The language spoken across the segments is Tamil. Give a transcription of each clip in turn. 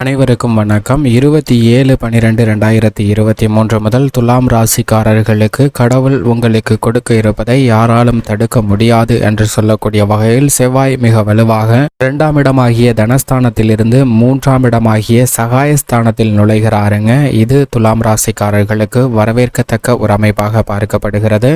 அனைவருக்கும் வணக்கம். இருபத்தி ஏழு பனிரெண்டு ரெண்டாயிரத்தி இருபத்தி மூன்று முதல் துலாம் ராசிக்காரர்களுக்கு கடவுள் உங்களுக்கு கொடுக்க இருப்பதை யாராலும் தடுக்க முடியாது என்று சொல்லக்கூடிய வகையில் செவ்வாய் மிக வலுவாக இரண்டாம் இடமாகிய தனஸ்தானத்திலிருந்து மூன்றாம் இடமாகிய சகாயஸ்தானத்தில் நுழைகிறாருங்க. இது துலாம் ராசிக்காரர்களுக்கு வரவேற்கத்தக்க ஒரு அமைப்பாக பார்க்கப்படுகிறது.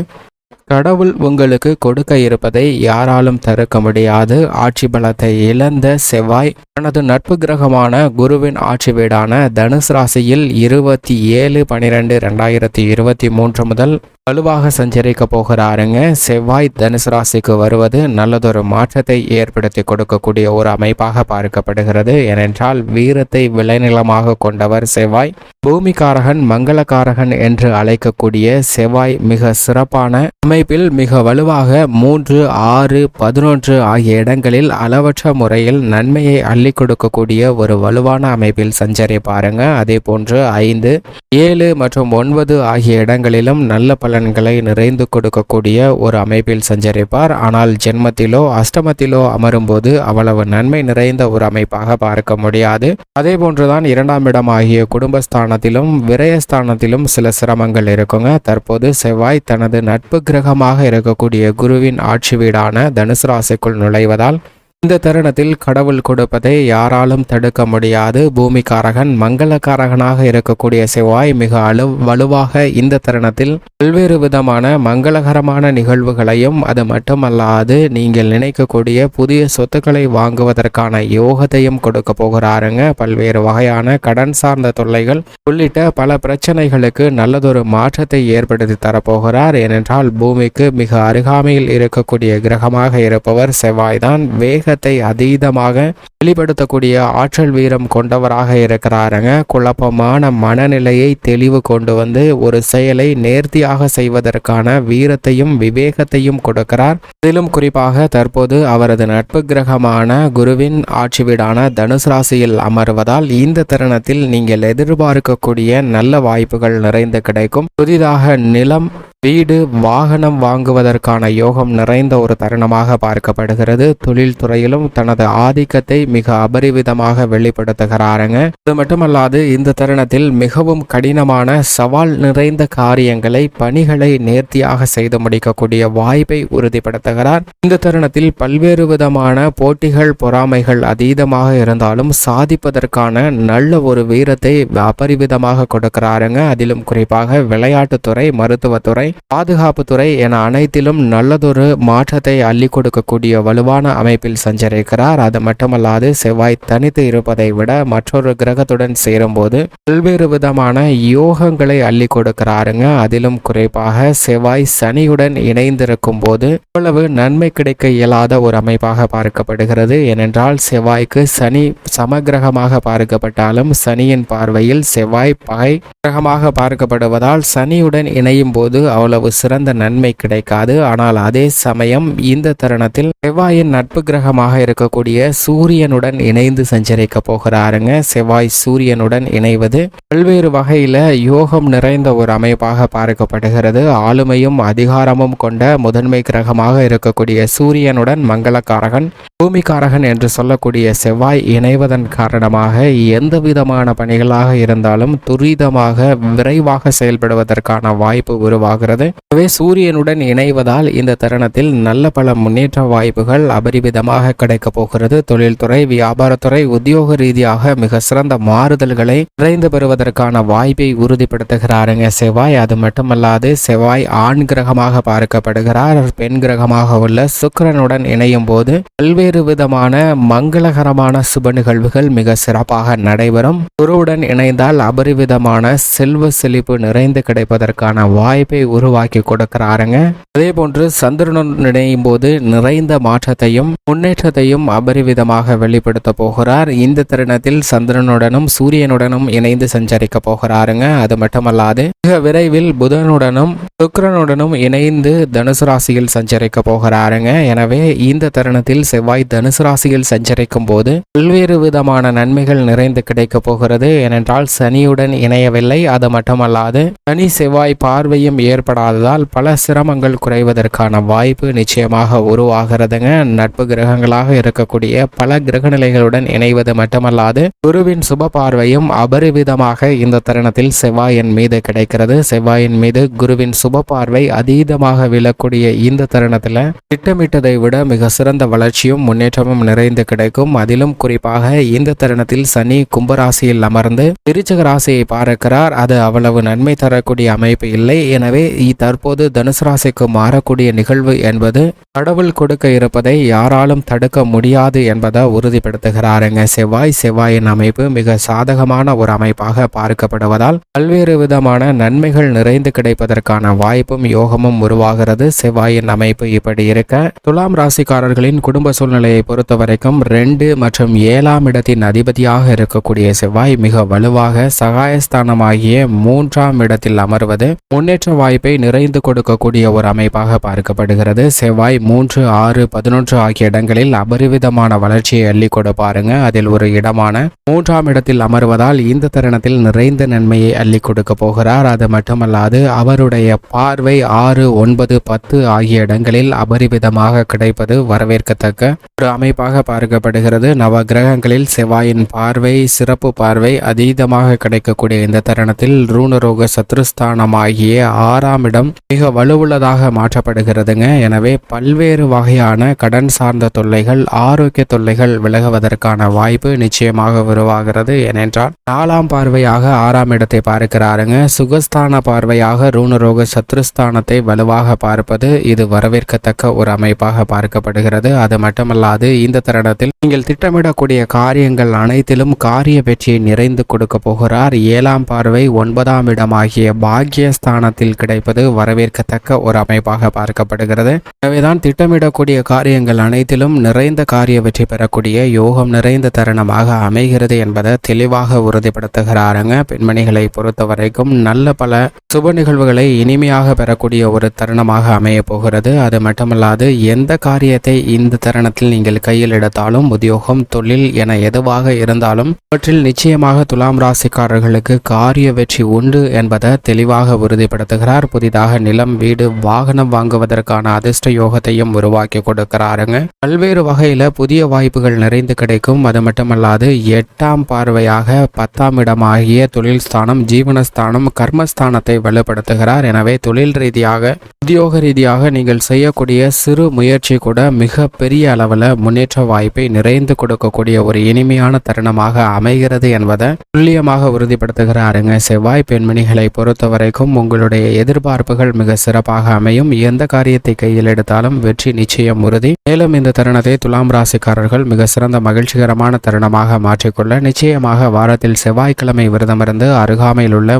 கடவுள் உங்களுக்கு கொடுக்க இருப்பதை யாராலும் தடுக்க முடியாது. ஆட்சி பலத்தை இழந்த செவ்வாய் தனது நட்பு கிரகமான குருவின் ஆட்சி வீடான தனுசு ராசியில் இருபத்தி ஏழு பனிரெண்டு ரெண்டாயிரத்தி இருபத்தி மூன்று முதல் வலுவாக சஞ்சரிக்க போகிறாருங்க. செவ்வாய் தனுசு ராசிக்கு வருவது நல்லதொரு மாற்றத்தை ஏற்படுத்தி கொடுக்கக்கூடிய ஒரு அமைப்பாக பார்க்கப்படுகிறது. ஏனென்றால் வீரத்தை விளைநிலமாக கொண்டவர் செவ்வாய் பூமிகாரகன் மங்களகாரகன் என்று அழைக்கக்கூடிய செவ்வாய் மிக சிறப்பான அமைப்பில் மிக வலுவாக மூன்று ஆறு பதினொன்று ஆகிய இடங்களில் அளவற்ற முறையில் நன்மையை அள்ளி கொடுக்கக்கூடிய ஒரு வலுவான அமைப்பில் சஞ்சரிப்பாருங்க. அதே போன்று ஐந்து ஏழு மற்றும் ஒன்பது ஆகிய இடங்களிலும் நல்ல பலன்களை நிறைந்து கொடுக்கக்கூடிய ஒரு அமைப்பில் சஞ்சரிப்பார். ஆனால் ஜென்மத்திலோ அஷ்டமத்திலோ அமரும்போது அவ்வளவு நன்மை நிறைந்த ஒரு அமைப்பாக பார்க்க முடியாது. அதே போன்றுதான் இரண்டாம் இடம் ஆகிய குடும்பஸ்தானத்திலும் விரயஸ்தானத்திலும் சில சிரமங்கள் இருக்குங்க. தற்போது செவ்வாய் தனது நட்பு கிரகமாக இருக்கக்கூடிய குருவின் ஆட்சி வீடான தனுசு ராசிக்குள் நுழைவதால் இந்த தருணத்தில் கடவுள் கொடுப்பதை யாராலும் தடுக்க முடியாது. பூமிக்காரகன் மங்களக்காரகனாக இருக்கக்கூடிய செவ்வாய் மிக அழு வலுவாக இந்த தருணத்தில் பல்வேறு விதமான மங்களகரமான நிகழ்வுகளையும் அது மட்டுமல்லாது நீங்கள் நினைக்கக்கூடிய புதிய சொத்துக்களை வாங்குவதற்கான யோகத்தையும் கொடுக்க போகிறாருங்க. பல்வேறு வகையான கடன் சார்ந்த தொல்லைகள் உள்ளிட்ட பல பிரச்சனைகளுக்கு நல்லதொரு மாற்றத்தை ஏற்படுத்தி தரப்போகிறார். ஏனென்றால் பூமிக்கு மிக அருகாமையில் இருக்கக்கூடிய கிரகமாக இருப்பவர் செவ்வாய்தான். வேக வேகத்தை அதீதமாக வெளிப்படுத்தக்கூடிய ஆற்றல் வீரம் கொண்டவராக இருக்கிறாருங்க. குழப்பமான மனநிலையை தெளிவு கொண்டு வந்து ஒரு செயலை நேர்த்தியாக செய்வதற்கான வீரத்தையும் விவேகத்தையும் கொடுக்கிறார். இதிலும் குறிப்பாக தற்போது அவரது நட்பு கிரகமான குருவின் ஆட்சி வீடான தனுசு ராசியில் அமர்வதால் இந்த தருணத்தில் நீங்கள் எதிர்பார்க்கக்கூடிய நல்ல வாய்ப்புகள் நிறைந்து கிடைக்கும். புதிதாக நிலம் வீடு வாகனம் வாங்குவதற்கான யோகம் நிறைந்த ஒரு தருணமாக பார்க்கப்படுகிறது. தொழில்துறையிலும் தனது ஆதிக்கத்தை மிக அபரிவிதமாக வெளிப்படுத்துகிறாருங்க. அது மட்டுமல்லாது இந்த தருணத்தில் மிகவும் கடினமான சவால் நிறைந்த காரியங்களை பணிகளை நேர்த்தியாக செய்து முடிக்கக்கூடிய வாய்ப்பை உறுதிப்படுத்துகிறார். இந்த தருணத்தில் பல்வேறு விதமான போட்டிகள் பொறாமைகள் அதீதமாக இருந்தாலும் சாதிப்பதற்கான நல்ல ஒரு வீரத்தை அபரிவிதமாக கொடுக்கிறாருங்க. அதிலும் குறிப்பாக விளையாட்டுத்துறை மருத்துவத்துறை பாதுகாப்புத்துறை என அனைத்திலும் நல்லதொரு மாற்றத்தை அள்ளி கொடுக்கக்கூடிய வலுவான அமைப்பில் சஞ்சரிக்கிறார். அது மட்டுமல்லாது செவ்வாய் தனித்து இருப்பதை விட மற்றொரு கிரகத்துடன் சேரும்போது பல்வேறு விதமான யோகங்களை அள்ளி கொடுக்கிறாருங்க அதிலும் குறிப்பாக செவ்வாய் சனியுடன் இணைந்திருக்கும் போது இவ்வளவு நன்மை கிடைக்க இயலாத ஒரு அமைப்பாக பார்க்கப்படுகிறது. ஏனென்றால் செவ்வாய்க்கு சனி சமகிரகமாக பார்க்கப்பட்டாலும் சனியின் பார்வையில் செவ்வாய் பகை கிரகமாக பார்க்கப்படுவதால் சனியுடன் இணையும் போது அவ்வளவு சிறந்த நன்மை கிடைக்காது. ஆனால் அதே சமயம் இந்த தருணத்தில் செவ்வாயின் நட்பு கிரகமாக இருக்கக்கூடிய சூரியனுடன் இணைந்து சஞ்சரிக்க போகிறாருங்க. செவ்வாய் சூரியனுடன் இணைவது பல்வேறு வகையில யோகம் நிறைந்த ஒரு அமைப்பாக பார்க்கப்படுகிறது. ஆளுமையும் அதிகாரமும் கொண்ட முதன்மை கிரகமாக இருக்கக்கூடிய சூரியனுடன் மங்களக்காரகன் பூமிக்காரகன் என்று சொல்லக்கூடிய செவ்வாய் இணைவதன் காரணமாக எந்த விதமான பணிகளாக இருந்தாலும் துரிதமாக விரைவாக செயல்படுவதற்கான வாய்ப்பு உருவாகிறது. எனவே சூரியனுடன் இணைவதால் இந்த தருணத்தில் நல்ல பல முன்னேற்ற வாய்ப்புகள் அபரிவிதமாக கிடைக்கப் போகிறது. தொழில்துறை வியாபாரத்துறை உத்தியோக ரீதியாக மிக சிறந்த மாறுதல்களை நிறைந்து பெறுவதற்கான வாய்ப்பை உறுதிப்படுத்துகிறாருங்க செவ்வாய். அது மட்டுமல்லாது செவ்வாய் ஆண் கிரகமாக பார்க்கப்படுகிறார். பெண் கிரகமாக உள்ள சுக்கிரனுடன் இணையும் போது பல்வேறு விதமான மங்களகரமான சுப நிகழ்வுகள் மிக சிறப்பாக நடைபெறும். குருவுடன் இணைந்தால் அபரிவிதமான செல்வ செழிப்பு நிறைந்து கிடைப்பதற்கான வாய்ப்பை உருவாக்கி கொடுக்கிறாருங்க. அதே போன்று சந்திரனுடன் இணையும் போது நிறைந்த மாற்றத்தையும் முன்னேற்றத்தையும் அபரிவிதமாக வெளிப்படுத்த போகிறார். இந்த தருணத்தில் சந்திரனுடனும் சூரியனுடனும் இணைந்து சஞ்சரிக்க போகிறாருங்க. அது மட்டுமல்லாது மிக விரைவில் புதனுடனும் சுக்கரனுடனும் இணைந்து தனுசு ராசியில் சஞ்சரிக்க போகிறாருங்க. எனவே இந்த தருணத்தில் செவ்வாய் தனுசு ராசியில் சஞ்சரிக்கும் போது பல்வேறு விதமான நன்மைகள் நிறைந்து கிடைக்க போகிறது. ஏனென்றால் சனியுடன் இணையவில்லை. அது மட்டுமல்லாது சனி செவ்வாய் பார்வையும் ஏற்படாததால் பல சிரமங்கள் குறைவதற்கான வாய்ப்பு நிச்சயமாக உருவாகிறதுங்க. நட்பு கிரகங்களாக இருக்கக்கூடிய பல கிரகநிலைகளுடன் இணைவது மட்டுமல்லாது குருவின் சுப பார்வையும் அபரிவிதமாக இந்த தருணத்தில் செவ்வாயின் மீது கிடைக்கிறது. இருக்கிறது. செவ்வாயின் மீது குருவின் சுப பார்வை அதீதமாக விழக்கூடிய இந்த தருணத்தில் திட்டமிட்டதை விட மிக சிறந்த வளர்ச்சியும் முன்னேற்றமும் நிறைந்து கிடைக்கும். அதிலும் குறிப்பாக இந்த தருணத்தில் சனி கும்பராசியில் அமர்ந்து விருச்சக ராசியை பார்க்கிறார். அது அவ்வளவு நன்மை தரக்கூடிய அமைப்பு இல்லை. எனவே தற்போது தனுசு ராசிக்கு மாறக்கூடிய நிகழ்வு என்பது கடவுள் கொடுக்க இருப்பதை யாராலும் தடுக்க முடியாது என்பதை உறுதிப்படுத்துகிறாருங்க. செவ்வாய் செவ்வாயின் அமைப்பு மிக சாதகமான ஒரு அமைப்பாக பார்க்கப்படுவதால் பல்வேறு விதமான நன்மைகள் நிறைந்து கிடைப்பதற்கான வாய்ப்பும் யோகமும் உருவாகிறது. செவ்வாயின் அமைப்பு இப்படி இருக்க துலாம் ராசிக்காரர்களின் குடும்ப சூழ்நிலையை பொறுத்த வரைக்கும் ரெண்டு மற்றும் ஏழாம் இடத்தின் அதிபதியாக இருக்கக்கூடிய செவ்வாய் மிக வலுவாக சகாயஸ்தானமாகிய மூன்றாம் இடத்தில் அமர்வது முன்னேற்ற வாய்ப்பை நிறைந்து கொடுக்கக்கூடிய ஒரு அமைப்பாக பார்க்கப்படுகிறது. செவ்வாய் மூன்று ஆறு பதினொன்று ஆகிய இடங்களில் அபரிவிதமான வளர்ச்சியை அள்ளி கொடுப்பாருங்க அதில் ஒரு இடமான மூன்றாம் இடத்தில் அமர்வதால் இந்த தருணத்தில் நிறைந்த நன்மையை அள்ளி கொடுக்க போகிறார். அது மட்டுமல்லாது அவருடைய பார்வை ஆறு ஒன்பது பத்து ஆகிய இடங்களில் அபரிவிதமாக கிடைப்பது வரவேற்கத்தக்க ஒரு அமைப்பாக பார்க்கப்படுகிறது. நவ கிரகங்களில் செவ்வாயின் பார்வை சிறப்பு பார்வை அதீதமாக கிடைக்கக்கூடிய இந்த தருணத்தில் ரூணரோக சத்ருஸ்தானமாகிய ஆறாம் இடம் மிக வலுவுள்ளதாக மாற்றப்படுகிறதுங்க. எனவே பல்வேறு வகையான கடன் சார்ந்த தொல்லைகள் ஆரோக்கிய தொல்லைகள் விலகுவதற்கான வாய்ப்பு நிச்சயமாக உருவாகிறது. ஏனென்றால் நாலாம் பார்வையாக ஆறாம் இடத்தை பார்க்கிறாருங்க. சுக சுகஸ்தான பார்வையாக ரூணரோக சத்ருஸ்தானத்தை வலுவாக பார்ப்பது இது வரவேற்கத்தக்க ஒரு அமைப்பாக பார்க்கப்படுகிறது. அது மட்டுமல்லாது இந்த தருணத்தில் நீங்கள் திட்டமிடக்கூடிய காரியங்கள் அனைத்திலும் காரிய வெற்றியை நிறைந்து கொடுக்க போகிறார். ஏழாம் பார்வை ஒன்பதாம் இடமாகிய பாக்கியஸ்தானத்தில் கிடைப்பது வரவேற்கத்தக்க ஒரு அமைப்பாக பார்க்கப்படுகிறது. எனவேதான் திட்டமிடக்கூடிய காரியங்கள் அனைத்திலும் நிறைந்த காரிய வெற்றி பெறக்கூடிய யோகம் நிறைந்த தருணமாக அமைகிறது என்பதை தெளிவாக உறுதிப்படுத்துகிறாருங்க. பெண்மணிகளை பொறுத்த வரைக்கும் நல்ல பல சுப நிகழ்வுகளை இனிமையாக பெறக்கூடிய ஒரு தருணமாக அமைய போகிறது. அது மட்டுமல்லாது எந்த காரியத்தை இந்த தருணத்தில் நீங்கள் கையில் எடுத்தாலும் உத்தியோகம் தொழில் என எதுவாக இருந்தாலும் அவற்றில் நிச்சயமாக துலாம் ராசிக்காரர்களுக்கு காரிய வெற்றி உண்டு என்பதை தெளிவாக உறுதிப்படுத்துகிறார். புதிதாக நிலம் வீடு வாகனம் வாங்குவதற்கான அதிர்ஷ்ட யோகத்தையும் உருவாக்கி கொடுக்கிறாருங்க. பல்வேறு வகையில புதிய வாய்ப்புகள் நிறைந்து கிடைக்கும். அது மட்டுமல்லாது எட்டாம் பார்வையாக பத்தாம் இடமாகிய தொழில் ஸ்தானம் ஜீவனஸ்தானம் கர்ம கர்மஸ்தானத்தை வலுப்படுத்துகிறார். எனவே தொழில் ரீதியாக உத்தியோக ரீதியாக நீங்கள் செய்யக்கூடிய சிறு முயற்சி கூட மிக பெரிய அளவில் முன்னேற்ற வாய்ப்பை நிறைந்து கொடுக்கக்கூடிய ஒரு இனிமையான தருணமாக அமைகிறது என்பதை துல்லியமாக உறுதிப்படுத்துகிறாருங்க செவ்வாய் பெண்மணிகளை பொறுத்த வரைக்கும் உங்களுடைய எதிர்பார்ப்புகள் மிக சிறப்பாக அமையும். எந்த காரியத்தை கையில் எடுத்தாலும் வெற்றி நிச்சயம் உறுதி. மேலும் இந்த தருணத்தை துலாம் ராசிக்காரர்கள் மிக சிறந்த மகிழ்ச்சிகரமான தருணமாக மாற்றிக்கொள்ள நிச்சயமாக வாரத்தில் செவ்வாய்க்கிழமை விரதமிருந்து அருகாமையில் உள்ள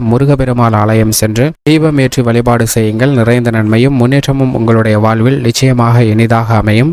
பெருமாள் ஆலயம் சென்று தீபம் ஏற்றி வழிபாடு செய்யுங்கள். நிறைந்த நன்மையும் முன்னேற்றமும் உங்களுடைய வாழ்வில் நிச்சயமாக இனிதாக அமையும்.